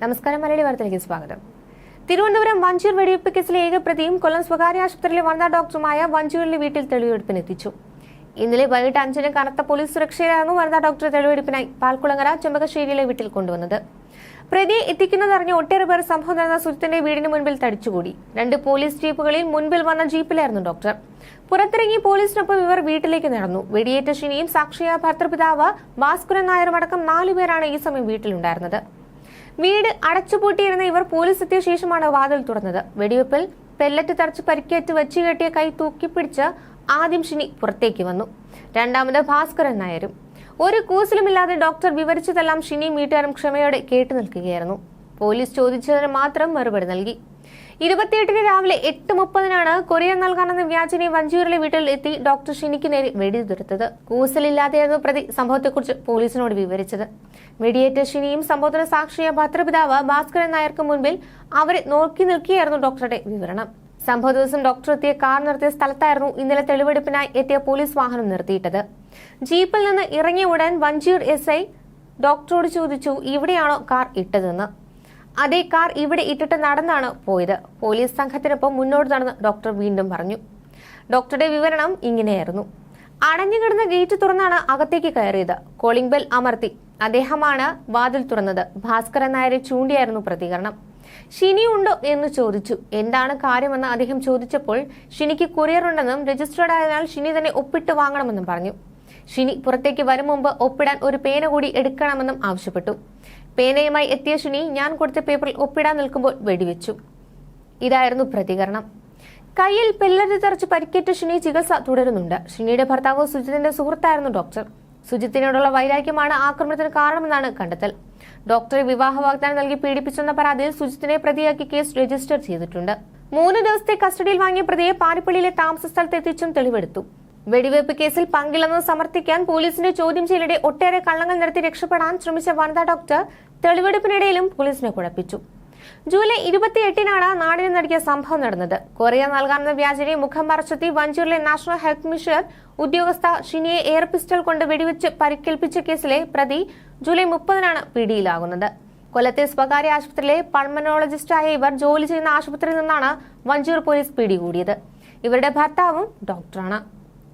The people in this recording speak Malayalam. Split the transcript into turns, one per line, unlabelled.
നമസ്കാരം മലയാളി വാർത്തയിലേക്ക് സ്വാഗതം. തിരുവനന്തപുരം വഞ്ചൂർ വെടിവെപ്പ് കേസിലെ ഏക പ്രതിയും കൊല്ലം സ്വകാര്യ ആശുപത്രിയിലെ വനിതാ ഡോക്ടറുമായ വഞ്ചൂരിലെ വീട്ടിൽ തെളിവെടുപ്പിനെത്തിച്ചു. ഇന്നലെ വൈകിട്ട് അഞ്ചിന് കനത്ത പോലീസ് സുരക്ഷയിലായിരുന്നു വനിതാ ഡോക്ടറെ തെളിവെടുപ്പിനായി പാൽക്കുളങ്ങര ചെമ്പകശ്ശേരിയിലെ വീട്ടിൽ കൊണ്ടുവന്നത്. പ്രതിയെ എത്തിക്കുന്നതറിഞ്ഞ ഒട്ടേറെ പേർ സംഭവം നടന്ന സുജിത്തിന്റെ വീടിന് മുൻപിൽ തടിച്ചുകൂടി. രണ്ട് പോലീസ് ജീപ്പുകളിൽ മുൻപിൽ വന്ന ജീപ്പിലായിരുന്നു ഡോക്ടർ. പുറത്തിറങ്ങി പോലീസിനൊപ്പം ഇവർ വീട്ടിലേക്ക് നടന്നു. വെടിയേറ്റ ശിനിയും സാക്ഷിയ ഭർത്തൃപിതാവ് ഭാസ്കുരൻ നായരും അടക്കം നാലുപേരാണ് ഈ സമയം വീട്ടിലുണ്ടായിരുന്നത്. വീട് അടച്ചുപൂട്ടിയിരുന്ന ഇവർ പോലീസ് എത്തിയ ശേഷമാണ് വാതിൽ തുറന്നത്. വെടിവെപ്പിൽ പെല്ലറ്റ് തറച്ച് പരിക്കേറ്റ് വെച്ച് കെട്ടിയ കൈ തൂക്കിപ്പിടിച്ച് ആദ്യം ഷിനി പുറത്തേക്ക് വന്നു. രണ്ടാമത് ഭാസ്കരൻ നായരും. ഒരു കൂസലുമില്ലാതെ ഡോക്ടർ വിവരിച്ചതെല്ലാം ഷിനിയും വീട്ടുകാരും ക്ഷമയോടെ കേട്ടു നിൽക്കുകയായിരുന്നു. പോലീസ് ചോദിച്ചതിന് മാത്രം മറുപടി നൽകി. ഇരുപത്തിയെട്ടിന് രാവിലെ എട്ട് മുപ്പതിനാണ് കൊറിയർ നൽകാനെന്ന വ്യാജനെ വഞ്ചൂരിലെ വീട്ടിൽ എത്തി ഡോക്ടർ ഷിനിക്ക് നേരെ വെടിയുതിർത്തത് കൂസലില്ലാതെയായിരുന്നു പ്രതി സംഭവത്തെക്കുറിച്ച് പോലീസിനോട് വിവരിച്ചത്. വെടിയേറ്റ ഷിനിയും സംഭവത്തിന് സാക്ഷിയ ഭദ്രപിതാവ് ഭാസ്കരൻ നായർക്ക് മുൻപിൽ അവരെ നോക്കി നിൽക്കുകയായിരുന്നു ഡോക്ടറുടെ വിവരണം. സംഭവ ദിവസം ഡോക്ടർ എത്തിയ കാർ നിർത്തിയ സ്ഥലത്തായിരുന്നു ഇന്നലെ തെളിവെടുപ്പിനായി എത്തിയ പോലീസ് വാഹനം നിർത്തിയിട്ടത്. ജീപ്പിൽ നിന്ന് ഇറങ്ങിയ ഉടൻ വഞ്ചിയൂർ എസ് ഐ ഡോക്ടറോട് ചോദിച്ചു ഇവിടെയാണോ കാർ ഇട്ടതെന്ന്? അതേ കാർ ഇവിടെ ഇട്ടിട്ട് നടന്നാണ് പോയത്. പോലീസ് സംഘത്തിനൊപ്പം മുന്നോട്ട് നടന്ന് ഡോക്ടർ വീണ്ടും പറഞ്ഞു. ഡോക്ടറുടെ വിവരണം ഇങ്ങനെയായിരുന്നു. അടഞ്ഞുകിടന്ന ഗേറ്റ് തുറന്നാണ് അകത്തേക്ക് കയറിയത്. കോളിംഗ് ബെൽ അമർത്തി. അദ്ദേഹമാണ് വാതിൽ തുറന്നത്. ഭാസ്കരൻ നായരെ ചൂണ്ടിയായിരുന്നു പ്രതികരണം. ഷിനി ഉണ്ടോ എന്ന് ചോദിച്ചു. എന്താണ് കാര്യമെന്ന് അദ്ദേഹം ചോദിച്ചപ്പോൾ ഷിനിക്ക് കൊറിയർ ഉണ്ടെന്നും രജിസ്റ്റേർഡ് ആയതിനാൽ ഷിനി തന്നെ ഒപ്പിട്ട് വാങ്ങണമെന്നും പറഞ്ഞു. ഷിനി പുറത്തേക്ക് വരും മുമ്പ് ഒപ്പിടാൻ ഒരു പേന കൂടി എടുക്കണമെന്നും ആവശ്യപ്പെട്ടു. പേനയുമായി എത്തിയ ഷിനി ഞാൻ കൊടുത്ത പേപ്പറിൽ ഒപ്പിടാൻ നിൽക്കുമ്പോൾ വെടിവെച്ചു. ഇതായിരുന്നു പ്രതികരണം. കയ്യിൽ പെല്ലറ്റ് തെറിച്ച് പരിക്കേറ്റ ഷിനി ചികിത്സ തുടരുന്നുണ്ട്. ഷിനിയുടെ ഭർത്താവ് സുജിത്തിന്റെ സുഹൃത്തായിരുന്നു ഡോക്ടർ. സുജിത്തിനോടുള്ള വൈരാഗ്യമാണ് ആക്രമണത്തിന് കാരണമെന്നാണ് കണ്ടെത്തൽ. ഡോക്ടറെ വിവാഹ വാഗ്ദാനം നൽകി പീഡിപ്പിച്ചെന്ന പരാതിയിൽ സുജിത്തിനെ പ്രതിയാക്കി കേസ് രജിസ്റ്റർ ചെയ്തിട്ടുണ്ട്. മൂന്ന് ദിവസത്തെ കസ്റ്റഡിയിൽ വാങ്ങിയ പ്രതിയെ പാരിപ്പള്ളിയിലെ താമസ സ്ഥലത്തെത്തിച്ചും തെളിവെടുത്തു. വെടിവയ്പ് കേസിൽ പങ്കില്ലെന്ന് സമർത്ഥിക്കാൻ പോലീസിന്റെ ചോദ്യം ചെയ്യലിടെ ഒട്ടേറെ കള്ളങ്ങൾ നടത്തി രക്ഷപ്പെടാൻ ശ്രമിച്ച വനിതാ ഡോക്ടർ തെളിവെടുപ്പിനിടയിലും പോലീസിനെ കുഴപ്പിച്ചു. ജൂലൈ ഇരുപത്തിയെട്ടിനാണ് നാടിന് നൽകിയ സംഭവം നടന്നത്. കൊറിയ നൽകാമെന്ന വ്യാജനെ മുഖം മറച്ചെത്തി വഞ്ചൂരിലെ നാഷണൽ ഹെൽത്ത് മിഷൻ ഉദ്യോഗസ്ഥ ഷിനിയെ എയർ പിസ്റ്റൾ കൊണ്ട് വെടിവെച്ച് പരിക്കേൽപ്പിച്ച കേസിലെ പ്രതി ജൂലൈ മുപ്പതിനാണ് പിടിയിലാകുന്നത്. കൊല്ലത്തെ സ്വകാര്യ ആശുപത്രിയിലെ പൾമനോളജിസ്റ്റായ ഇവർ ജോലി ചെയ്യുന്ന ആശുപത്രിയിൽ നിന്നാണ് വഞ്ചൂർ പോലീസ് പിടികൂടിയത്. ഇവരുടെ ഭർത്താവും ഡോക്ടറാണ്.